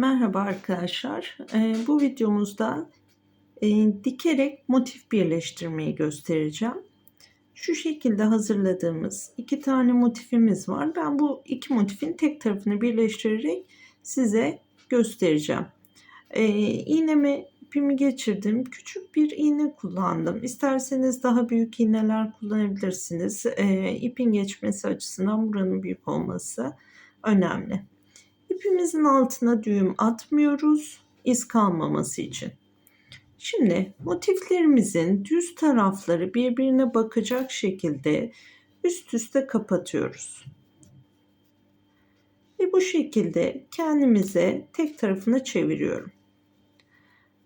Merhaba arkadaşlar. Ee, bu videomuzda e, dikerek motif birleştirmeyi göstereceğim. Şu şekilde hazırladığımız iki tane motifimiz var. Ben bu iki motifin tek tarafını birleştirerek size göstereceğim. Ee, iğnemi ipimi geçirdim. Küçük bir iğne kullandım. İsterseniz daha büyük iğneler kullanabilirsiniz. Ee, ipin geçmesi açısından buranın büyük olması önemli. İpimizin altına düğüm atmıyoruz iz kalmaması için. Şimdi motiflerimizin düz tarafları birbirine bakacak şekilde üst üste kapatıyoruz. Ve bu şekilde kendimize tek tarafını çeviriyorum.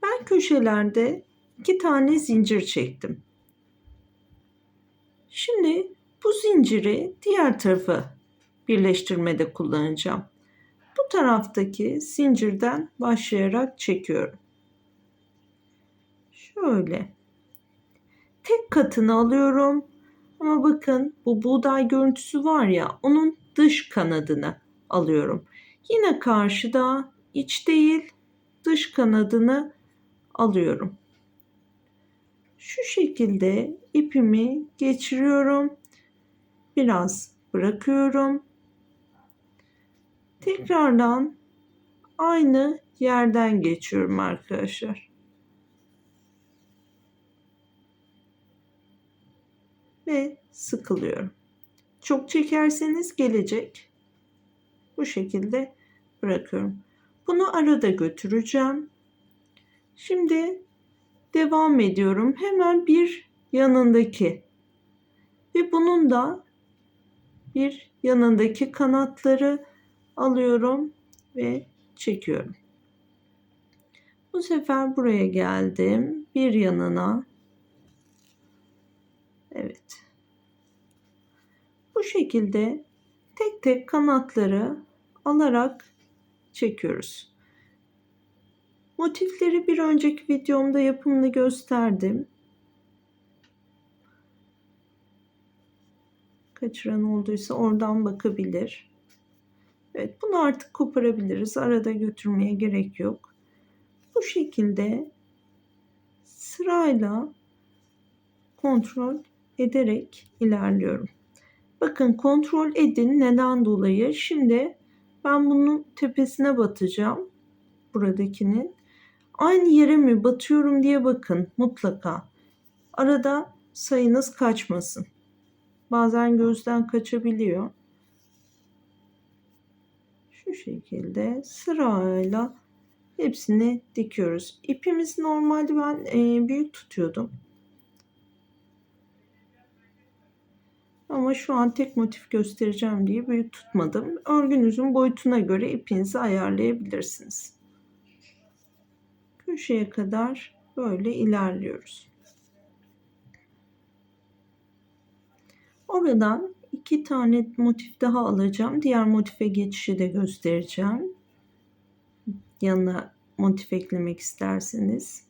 Ben köşelerde iki tane zincir çektim. Şimdi bu zinciri diğer tarafa birleştirmede kullanacağım. Taraftaki zincirden başlayarak çekiyorum. Şöyle. Tek katını alıyorum. Ama bakın bu buğday görüntüsü var ya onun dış kanadını alıyorum. Yine karşıda iç değil dış kanadını alıyorum. Şu şekilde ipimi geçiriyorum. Biraz bırakıyorum. Tekrardan aynı yerden geçiyorum arkadaşlar. Ve sıkılıyorum. Çok çekerseniz gelecek. Bu şekilde bırakıyorum. Bunu arada götüreceğim. Şimdi devam ediyorum. Hemen bir yanındaki ve bunun da bir yanındaki kanatları alıyorum ve çekiyorum. Bu sefer buraya geldim. Bir yanına. Evet. Bu şekilde tek tek kanatları alarak çekiyoruz. Motifleri bir önceki videomda yapımını gösterdim. Kaçıran olduysa oradan bakabilir. Evet bunu artık koparabiliriz. Arada götürmeye gerek yok. Bu şekilde sırayla kontrol ederek ilerliyorum. Bakın kontrol edin neden dolayı. Şimdi ben bunun tepesine batacağım. Buradakinin. Aynı yere mi batıyorum diye bakın mutlaka. Arada sayınız kaçmasın. Bazen gözden kaçabiliyor şu şekilde sırayla hepsini dikiyoruz. İpimizi normalde ben e, büyük tutuyordum. Ama şu an tek motif göstereceğim diye büyük tutmadım. Örgünüzün boyutuna göre ipinizi ayarlayabilirsiniz. Köşeye kadar böyle ilerliyoruz. Oradan iki tane motif daha alacağım. Diğer motife geçişi de göstereceğim. Yanına motif eklemek isterseniz.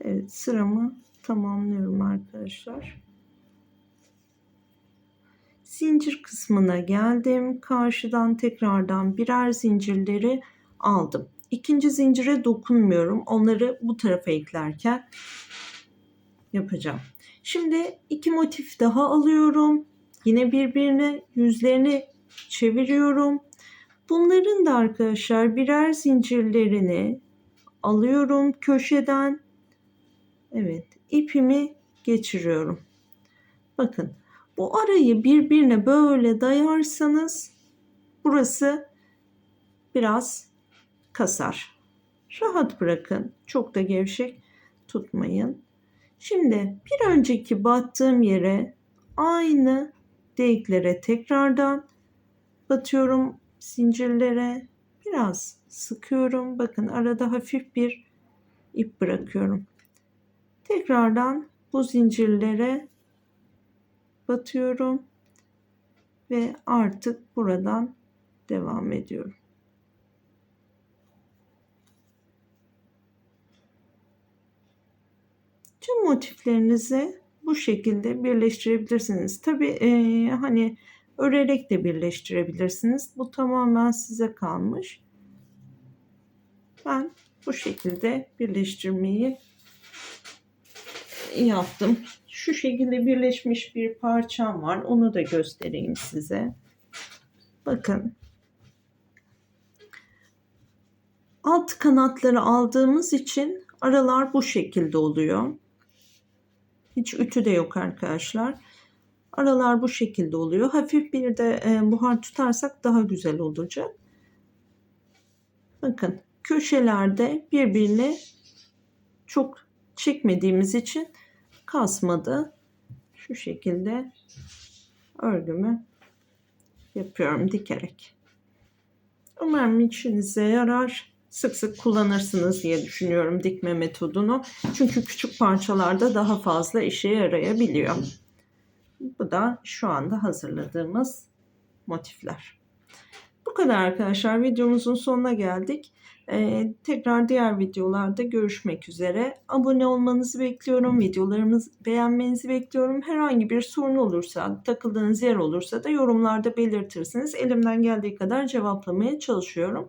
Evet sıramı tamamlıyorum arkadaşlar. Zincir kısmına geldim. Karşıdan tekrardan birer zincirleri aldım. İkinci zincire dokunmuyorum. Onları bu tarafa eklerken yapacağım. Şimdi iki motif daha alıyorum. Yine birbirine yüzlerini çeviriyorum. Bunların da arkadaşlar birer zincirlerini alıyorum köşeden. Evet, ipimi geçiriyorum. Bakın, bu arayı birbirine böyle dayarsanız burası biraz kasar. Rahat bırakın. Çok da gevşek tutmayın. Şimdi bir önceki battığım yere aynı deliklere tekrardan batıyorum zincirlere. Biraz sıkıyorum. Bakın arada hafif bir ip bırakıyorum. Tekrardan bu zincirlere batıyorum ve artık buradan devam ediyorum. Tüm motiflerinizi bu şekilde birleştirebilirsiniz. Tabi e, hani örerek de birleştirebilirsiniz. Bu tamamen size kalmış. Ben bu şekilde birleştirmeyi yaptım. Şu şekilde birleşmiş bir parçam var. Onu da göstereyim size. Bakın. Alt kanatları aldığımız için aralar bu şekilde oluyor. Hiç ütü de yok arkadaşlar. Aralar bu şekilde oluyor. Hafif bir de e, buhar tutarsak daha güzel olacak. Bakın köşelerde birbirini çok çekmediğimiz için kasmadı. Şu şekilde örgümü yapıyorum dikerek. Umarım işinize yarar. Sık sık kullanırsınız diye düşünüyorum dikme metodunu. Çünkü küçük parçalarda daha fazla işe yarayabiliyor. Bu da şu anda hazırladığımız motifler. Bu kadar arkadaşlar. Videomuzun sonuna geldik. Ee, tekrar diğer videolarda görüşmek üzere. Abone olmanızı bekliyorum. Videolarımızı beğenmenizi bekliyorum. Herhangi bir sorun olursa, takıldığınız yer olursa da yorumlarda belirtirsiniz. Elimden geldiği kadar cevaplamaya çalışıyorum.